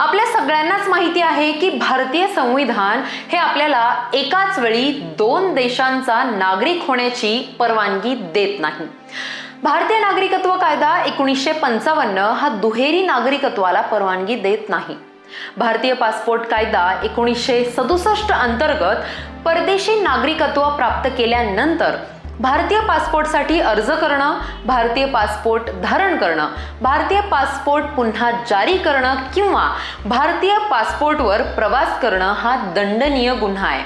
आपल्या सगळ्यांनाच माहिती आहे की भारतीय संविधान हे आपल्याला एकाच वेळी दोन देशांचा नागरिक होण्याची परवानगी देत नाही. भारतीय नागरिकत्व कायदा एकोणीसशे पंचावन्न हा दुहेरी नागरिकत्वाला परवानगी देत नाही. भारतीय पासपोर्ट कायदा एकोणीसशे सदुसष्ट अंतर्गत परदेशी नागरिकत्व प्राप्त केल्यानंतर भारतीय पासपोर्टसाठी अर्ज करणं भारतीय पासपोर्ट धारण करणं भारतीय पासपोर्ट पुन्हा जारी करणं किंवा भारतीय पासपोर्टवर प्रवास करणं हा दंडनीय गुन्हा आहे.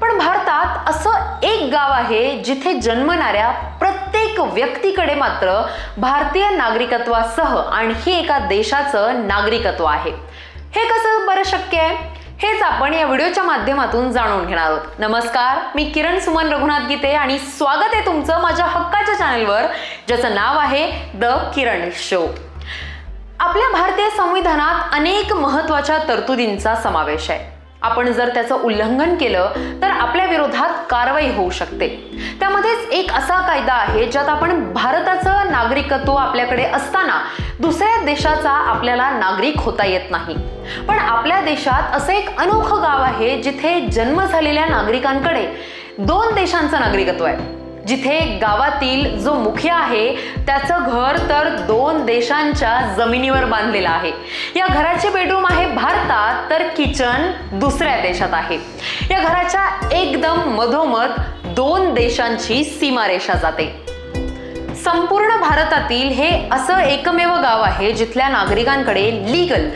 पण भारतात असं एक गाव आहे जिथे जन्मणाऱ्या प्रत्येक व्यक्तीकडे मात्र भारतीय नागरिकत्वासह आणखी एका देशाचं नागरिकत्व आहे. हे कसं बरं शक्य आहे? हेच आपण या व्हिडिओच्या माध्यमातून जाणून घेणार आहोत. नमस्कार मी किरण सुमन रघुनाथ गीते आणि स्वागत आहे तुमचं माझ्या हक्काच्या चॅनलवर ज्याचं नाव आहे द किरण शो. आपल्या भारतीय संविधानात अनेक महत्त्वाच्या तरतुदींचा समावेश आहे. आपण जर त्याचं उल्लंघन केलं तर आपल्या विरोधात कारवाई होऊ शकते. त्यामध्येच एक असा कायदा आहे ज्यात आपण भारताचं नागरिकत्व आपल्याकडे असताना दुसऱ्या देशाचा आपल्याला नागरिक होता येत नाही. पण आपल्या देशात असं एक अनोखं गाव आहे जिथे जन्म झालेल्या नागरिकांकडे दोन देशांचं नागरिकत्व आहे. जिथे गावातील जो मुखिया आहे त्याचं घर तर दोन देशांच्या जमिनीवर बांधलेलं आहे. या घराचे बेडरूम आहे भारतात तर किचन दुसऱ्या देशात आहे. या घराच्या एकदम मधोमध दोन देशांची सीमारेषा जाते. संपूर्ण भारतातील हे असं एकमेव गाव आहे जिथल्या नागरिकांकडे लीगल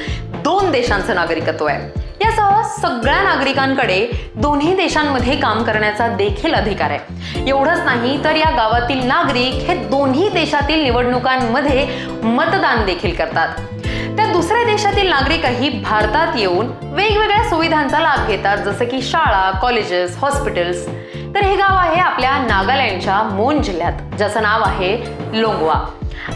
दोन देशांचं नागरिकत्व आहे. यासह सगळ्या नागरिकांकडे दोन्ही देशांमध्ये काम करण्याचा देखील अधिकार आहे. एवढंच नाही तर या गावातील नागरिक हे दोन्ही देशातील निवडणुकांमध्ये मतदान देखील करतात. त्या दुसऱ्या देशातील नागरिकही भारतात येऊन वेगवेगळ्या सुविधांचा लाभ घेतात जसं की शाळा कॉलेजेस हॉस्पिटल्स तर हे गाव आहे आपल्या नागालँडच्या मोन जिल्ह्यात ज्याचं नाव आहे लोंगवा.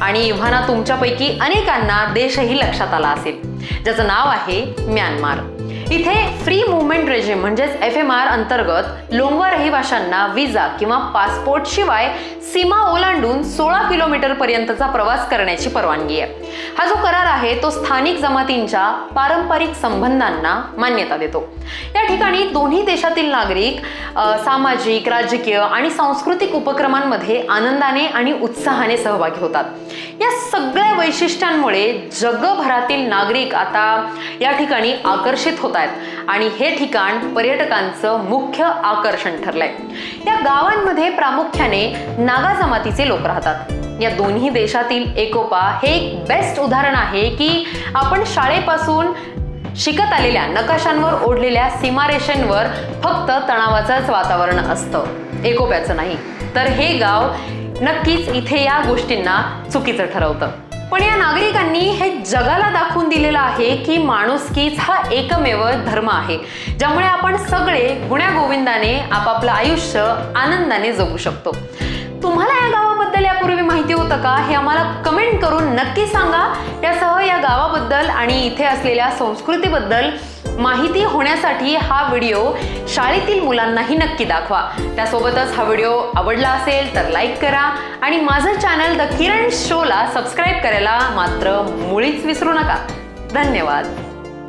आणि इव्हाना तुमच्यापैकी अनेकांना देशही लक्षात आला असेल ज्याचं नाव आहे म्यानमार. इथे फ्री मुवमेंट रेजिम म्हणजेच एफ एम आर अंतर्गत लोंगवा रहिवाशांना विजा किंवा पासपोर्ट शिवाय सीमा ओलांडून सोळा किलोमीटर पर्यंतचा प्रवास करण्याची परवानगी आहे. हा जो करार आहे तो स्थानिक जमातींच्या पारंपरिक संबंधांना मान्यता देतो. या ठिकाणी दोन्ही देशातील नागरिक सामाजिक राजकीय आणि सांस्कृतिक उपक्रमांमध्ये आनंदाने आणि उत्साहाने सहभागी होतात. या सगळ्या वैशिष्ट्यांमुळे जगभरातील नागरिक आता या ठिकाणी आकर्षित होत आहेत. आणि हे ठिकाण पर्यटकांचं मुख्य आकर्षण ठरलंय. या गावांमध्ये प्रामुख्याने नागा जमातीचे लोक राहतात. या दोन्ही देशातील एकोपा हे एक बेस्ट उदाहरण आहे की आपण शाळेपासून शिकत आलेल्या नकाशांवर ओढलेल्या सीमारेषांवर फक्त तणावाचंच वातावरण असतं. एकोप्याचं नाही. तर हे गाव नक्कीच इथे या गोष्टींना चुकीचं ठरवतं. पण या नागरिकांनी हे जगाला दाखवून दिलेलं आहे की माणुसकीच हा एकमेव धर्म आहे ज्यामुळे आपण सगळे गुण्यागोविंदाने आपापलं आयुष्य आनंदाने जगू शकतो. तुम्हाला या गावाबद्दल यापूर्वी माहिती होतं का? हे आम्हाला कमेंट करून नक्की सांगा. यासह या गावाबद्दल आणि इथे असलेल्या संस्कृतीबद्दल माहिती होण्यासाठी हा व्हिडिओ शाळेतील मुलांनाही नक्की दाखवा. त्यासोबतच हा व्हिडिओ आवडला असेल तर लाईक करा आणि माझं चॅनल द किरण शोला सबस्क्राईब करायला मात्र मुळीच विसरू नका. धन्यवाद.